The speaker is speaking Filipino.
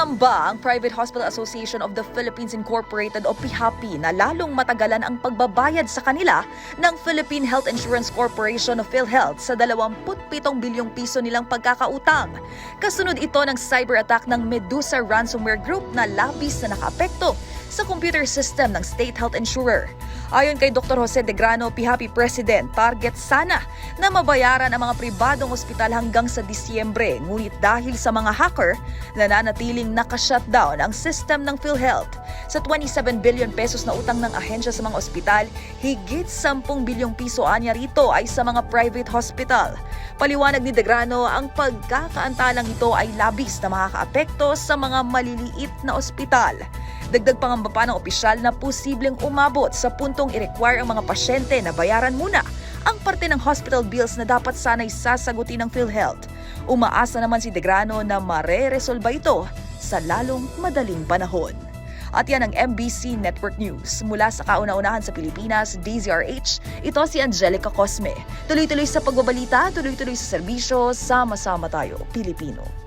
Nangangamba ang Private Hospital Association of the Philippines Incorporated o PHAPI na lalong matagalan ang pagbabayad sa kanila ng Philippine Health Insurance Corporation o PhilHealth sa 27 bilyong piso nilang pagkakautang. Kasunod ito ng cyber attack ng Medusa ransomware group na labis na nakaapekto sa computer system ng state health insurer. Ayon kay Dr. Jose De Grano, PHAPI President, target sana na mabayaran ang mga pribadong ospital hanggang sa Disyembre. Ngunit dahil sa mga hacker, nananatiling nakashutdown ang system ng PhilHealth. Sa 27 billion pesos na utang ng ahensya sa mga ospital, higit 10 bilyong piso anya rito ay sa mga private hospital. Paliwanag ni De Grano, ang pagkakaantalang ito ay labis na makakaapekto sa mga maliliit na ospital. Dagdag pangamba pa ng opisyal na posibleng umabot sa puntong i-require ang mga pasyente na bayaran muna ang parte ng hospital bills na dapat sana'y sasagutin ng PhilHealth. Umaasa naman si De Grano na mare-resolba ito sa lalong madaling panahon. At yan ang MBC Network News. Mula sa kauna-unahan sa Pilipinas, DZRH, ito si Angelica Cosme. Tuloy-tuloy sa pagbabalita, tuloy-tuloy sa serbisyo, sama-sama tayo, Pilipino.